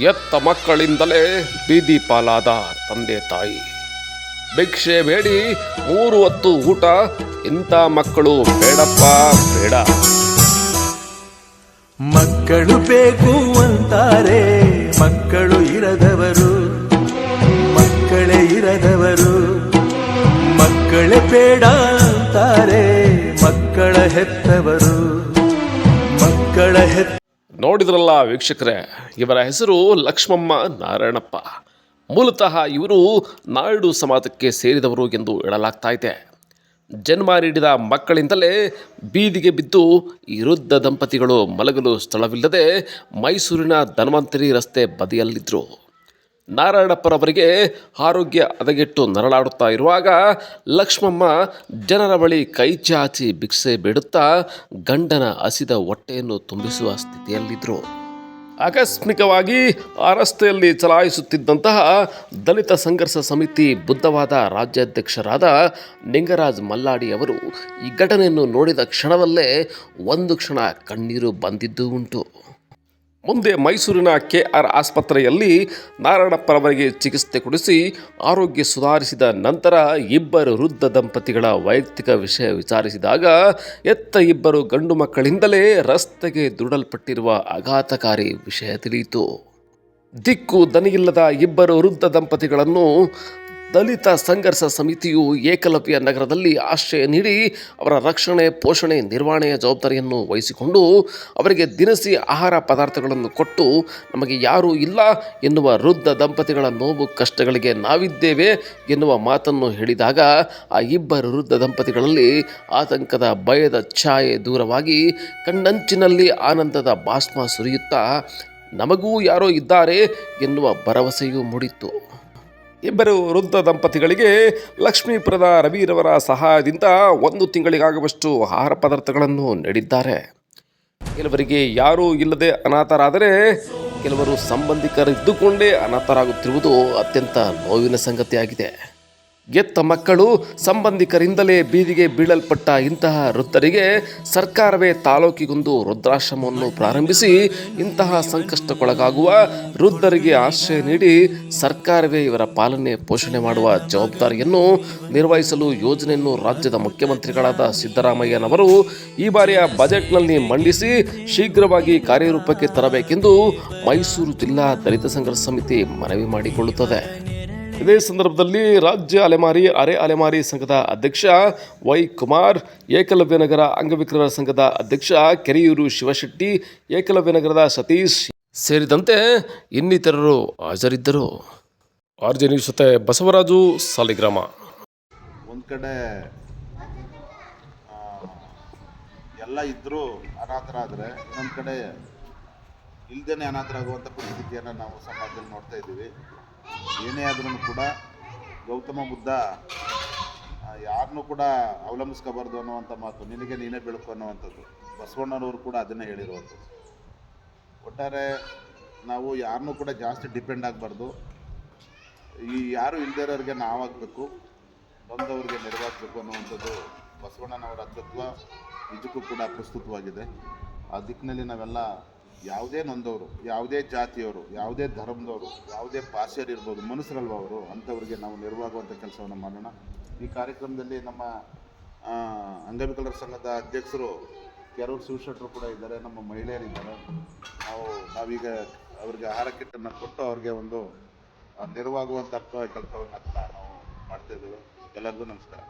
ಎತ್ತ ಮಕ್ಕಳಿಂದಲೇ ಬೀದಿ ಪಾಲಾದ ತಂದೆ ತಾಯಿ. ಭಿಕ್ಷೆ ಬೇಡಿ, ಮೂರು ಹೊತ್ತು ಊಟ, ಇಂಥ ಮಕ್ಕಳು ಬೇಡಪ್ಪ, ಬೇಡ. ಮಕ್ಕಳು ಬೇಕು ಅಂತಾರೆ, ಮಕ್ಕಳು ಇರದವರು. ಮಕ್ಕಳೇ ಇರದವರು. ಮಕ್ಕಳೇ ಬೇಡ ಅಂತಾರೆ, ಮಕ್ಕಳ ಹೆತ್ತವರು. ಮಕ್ಕಳ ಹೆತ್ತ ನೋಡಿದ್ರಲ್ಲ ವೀಕ್ಷಕರೇ, ಇವರ ಹೆಸರು ಲಕ್ಷ್ಮಮ್ಮ ನಾರಾಯಣಪ್ಪ. ಮೂಲತಃ ಇವರು ನಾಯ್ಡು ಸಮಾಜಕ್ಕೆ ಸೇರಿದವರು ಎಂದು ಹೇಳಲಾಗ್ತಾ ಇದೆ. ಜನ್ಮ ನೀಡಿದ ಮಕ್ಕಳಿಂದಲೇ ಬೀದಿಗೆ ಬಿದ್ದು ಈ ದಂಪತಿಗಳು ಮಲಗಲು ಸ್ಥಳವಿಲ್ಲದೆ ಮೈಸೂರಿನ ಧನ್ವಂತರಿ ರಸ್ತೆ ಬದಿಯಲ್ಲಿದ್ದರು ನಾರಾಯಣಪ್ಪರವರಿಗೆ ಆರೋಗ್ಯ ಹದಗೆಟ್ಟು ನರಳಾಡುತ್ತಾ ಇರುವಾಗ ಲಕ್ಷ್ಮಮ್ಮ ಜನರ ಬಳಿ ಕೈ ಚಾಚಿ ಭಿಕ್ಷೆ ಬಿಡುತ್ತಾ ಗಂಡನ ಹಸಿದ ಹೊಟ್ಟೆಯನ್ನು ತುಂಬಿಸುವ ಸ್ಥಿತಿಯಲ್ಲಿದ್ದರು ಆಕಸ್ಮಿಕವಾಗಿ ಆ ರಸ್ತೆಯಲ್ಲಿ ಚಲಾಯಿಸುತ್ತಿದ್ದಂತಹ ದಲಿತ ಸಂಘರ್ಷ ಸಮಿತಿ ಬುದ್ಧವಾದ ರಾಜ್ಯಾಧ್ಯಕ್ಷರಾದ ನಿಂಗರಾಜ್ ಮಲ್ಲಾಡಿ ಅವರು ಈ ಘಟನೆಯನ್ನು ನೋಡಿದ ಕ್ಷಣದಲ್ಲೇ ಒಂದು ಕ್ಷಣ ಕಣ್ಣೀರು ಬಂದಿದ್ದೂ ಉಂಟು. ಮುಂದೆ ಮೈಸೂರಿನ ಕೆ ಆರ್ ಆಸ್ಪತ್ರೆಯಲ್ಲಿ ನಾರಾಯಣಪ್ಪರವರಿಗೆ ಚಿಕಿತ್ಸೆ ಕೊಡಿಸಿ ಆರೋಗ್ಯ ಸುಧಾರಿಸಿದ ನಂತರ ಇಬ್ಬರು ವೃದ್ಧ ದಂಪತಿಗಳ ವೈಯಕ್ತಿಕ ವಿಷಯ ವಿಚಾರಿಸಿದಾಗ ಎತ್ತ ಇಬ್ಬರು ಗಂಡು ಮಕ್ಕಳಿಂದಲೇ ರಸ್ತೆಗೆ ದುಡಲ್ಪಟ್ಟಿರುವ ಆಘಾತಕಾರಿ ವಿಷಯ ತಿಳಿಯಿತು. ದಿಕ್ಕು ದನಿಯಿಲ್ಲದ ಇಬ್ಬರು ವೃದ್ಧ ದಂಪತಿಗಳನ್ನು ದಲಿತ ಸಂಘರ್ಷ ಸಮಿತಿಯು ಏಕಲವ್ಯ ನಗರದಲ್ಲಿ ಆಶ್ರಯ ನೀಡಿ ಅವರ ರಕ್ಷಣೆ, ಪೋಷಣೆ, ನಿರ್ವಹಣೆಯ ಜವಾಬ್ದಾರಿಯನ್ನು ವಹಿಸಿಕೊಂಡು ಅವರಿಗೆ ದಿನಸಿ ಆಹಾರ ಪದಾರ್ಥಗಳನ್ನು ಕೊಟ್ಟು ನಮಗೆ ಯಾರೂ ಇಲ್ಲ ಎನ್ನುವ ವೃದ್ಧ ದಂಪತಿಗಳ ನೋವು ಕಷ್ಟಗಳಿಗೆ ನಾವಿದ್ದೇವೆ ಎನ್ನುವ ಮಾತನ್ನು ಹೇಳಿದಾಗ ಆ ಇಬ್ಬರು ವೃದ್ಧ ದಂಪತಿಗಳಲ್ಲಿ ಆತಂಕದ ಭಯದ ಛಾಯೆ ದೂರವಾಗಿ ಕಣ್ಣಂಚಿನಲ್ಲಿ ಆನಂದದ ಭಾಸ್ಮ ಸುರಿಯುತ್ತಾ, ನಮಗೂ ಯಾರೋ ಇದ್ದಾರೆ ಎನ್ನುವ ಭರವಸೆಯೂ ಮೂಡಿತ್ತು. ಇಬ್ಬರು ವೃದ್ಧ ದಂಪತಿಗಳಿಗೆ ಲಕ್ಷ್ಮೀಪುರದ ರವಿರವರ ಸಹಾಯದಿಂದ ಒಂದು ತಿಂಗಳಿಗಾಗುವಷ್ಟು ಆಹಾರ ಪದಾರ್ಥಗಳನ್ನು ನೀಡಿದ್ದಾರೆ. ಕೆಲವರಿಗೆ ಯಾರೂ ಇಲ್ಲದೆ ಅನಾಥರಾದರೆ ಕೆಲವರು ಸಂಬಂಧಿಕರಿದ್ದುಕೊಂಡೇ ಅನಾಥರಾಗುತ್ತಿರುವುದು ಅತ್ಯಂತ ನೋವಿನ ಸಂಗತಿಯಾಗಿದೆ. ಎತ್ತ ಮಕ್ಕಳು ಸಂಬಂಧಿಕರಿಂದಲೇ ಬೀದಿಗೆ ಬೀಳಲ್ಪಟ್ಟ ಇಂತಹ ವೃದ್ಧರಿಗೆ ಸರ್ಕಾರವೇ ತಾಲೂಕಿಗೊಂದು ವೃದ್ಧಾಶ್ರಮವನ್ನು ಪ್ರಾರಂಭಿಸಿ ಇಂತಹ ಸಂಕಷ್ಟಕ್ಕೊಳಗಾಗುವ ವೃದ್ಧರಿಗೆ ಆಶ್ರಯ ನೀಡಿ ಸರ್ಕಾರವೇ ಇವರ ಪಾಲನೆ ಪೋಷಣೆ ಮಾಡುವ ಜವಾಬ್ದಾರಿಯನ್ನು ನಿರ್ವಹಿಸಲು ಯೋಜನೆಯನ್ನು ರಾಜ್ಯದ ಮುಖ್ಯಮಂತ್ರಿಗಳಾದ ಸಿದ್ದರಾಮಯ್ಯನವರು ಈ ಬಾರಿಯ ಬಜೆಟ್ನಲ್ಲಿ ಮಂಡಿಸಿ ಶೀಘ್ರವಾಗಿ ಕಾರ್ಯರೂಪಕ್ಕೆ ತರಬೇಕೆಂದು ಮೈಸೂರು ಜಿಲ್ಲಾ ದಲಿತ ಸಂಘರ್ಷ ಸಮಿತಿ ಮನವಿ ಮಾಡಿಕೊಳ್ಳುತ್ತದೆ. ಇದೇ ಸಂದರ್ಭದಲ್ಲಿ ರಾಜ್ಯ ಅಲೆಮಾರಿ, ಅರೆ ಅಲೆಮಾರಿ ಸಂಘದ ಅಧ್ಯಕ್ಷ ವೈ ಕುಮಾರ್ ಏಕಲವ್ಯ ನಗರ ಅಂಗವಿಕಲರ ಸಂಘದ ಅಧ್ಯಕ್ಷ ಕೆರೆಯೂರು ಶಿವಶೆಟ್ಟಿ ಏಕಲವ್ಯ ನಗರದ ಸತೀಶ್ ಸೇರಿದಂತೆ ಇನ್ನಿತರರು ಹಾಜರಿದ್ದರು. ಆರ್ಜೆ ನ್ಯೂಸ್ ಜೊತೆ ಬಸವರಾಜು, ಸಾಲಿಗ್ರಾಮ. ಒಂದು ಕಡೆ ಎಲ್ಲ ಇದ್ದರೂ ಅನಾಥರಾದರೆ, ಇನ್ನೊಂದು ಕಡೆ ಇಲ್ಲದೇ ಅನಾಥರಾಗುವಂಥ ಪರಿಸ್ಥಿತಿಯನ್ನು ನಾವು ಸಮಾಜದಲ್ಲಿ ನೋಡ್ತಾ ಇದ್ದೀವಿ. ಏನೇ ಆದ್ರೂ ಕೂಡ ಗೌತಮ ಬುದ್ಧ ಯಾರನ್ನೂ ಕೂಡ ಅವಲಂಬಿಸ್ಕೋಬಾರ್ದು ಅನ್ನುವಂಥ ಮಾತು, ನಿನಗೆ ನೀನೇ ಬೆಳಕು ಅನ್ನುವಂಥದ್ದು. ಬಸವಣ್ಣನವರು ಕೂಡ ಅದನ್ನೇ ಹೇಳಿರುವಂಥದ್ದು. ಒಟ್ಟಾರೆ ನಾವು ಯಾರನ್ನೂ ಕೂಡ ಜಾಸ್ತಿ ಡಿಪೆಂಡ್ ಆಗಬಾರ್ದು. ಈ ಯಾರು ಇಲ್ಲದೇ ಇರೋರಿಗೆ ನಾವಾಗಬೇಕು, ಬಂದವರಿಗೆ ನೆರವಾಗಬೇಕು ಅನ್ನುವಂಥದ್ದು ಬಸವಣ್ಣನವರ ತತ್ವ ನಿಜಕ್ಕೂ ಕೂಡ ಪ್ರಸ್ತುತವಾಗಿದೆ. ಆ ದಿಕ್ಕಿನಲ್ಲಿ ನಾವೆಲ್ಲ ಯಾವುದೇ ನೊಂದವರು, ಯಾವುದೇ ಜಾತಿಯವರು, ಯಾವುದೇ ಧರ್ಮದವರು, ಯಾವುದೇ ಭಾಷೆಯರಿರ್ಬೋದು ಮನುಷ್ಯರಲ್ವ ಅವರು? ಅಂಥವ್ರಿಗೆ ನಾವು ನೆರವಾಗುವಂಥ ಕೆಲಸವನ್ನು ಮಾಡೋಣ. ಈ ಕಾರ್ಯಕ್ರಮದಲ್ಲಿ ನಮ್ಮ ಅಂಗವಿಕಲರ ಸಂಘದ ಅಧ್ಯಕ್ಷರು ಕೆಲವರು ಶಿವಶೆಟ್ಟರು ಕೂಡ ಇದ್ದಾರೆ, ನಮ್ಮ ಮಹಿಳೆಯರಿದ್ದಾರೆ. ನಾವು ನಾವೀಗ ಅವರಿಗೆ ಆಹಾರ ಕಿಟ್ಟನ್ನು ಕೊಟ್ಟು ಅವ್ರಿಗೆ ಒಂದು ನೆರವಾಗುವಂಥ ಕೆಲಸವನ್ನು ನಾವು ಮಾಡ್ತಾ ಇದ್ದೇವೆ. ಎಲ್ಲರಿಗೂ ನಮಸ್ಕಾರ.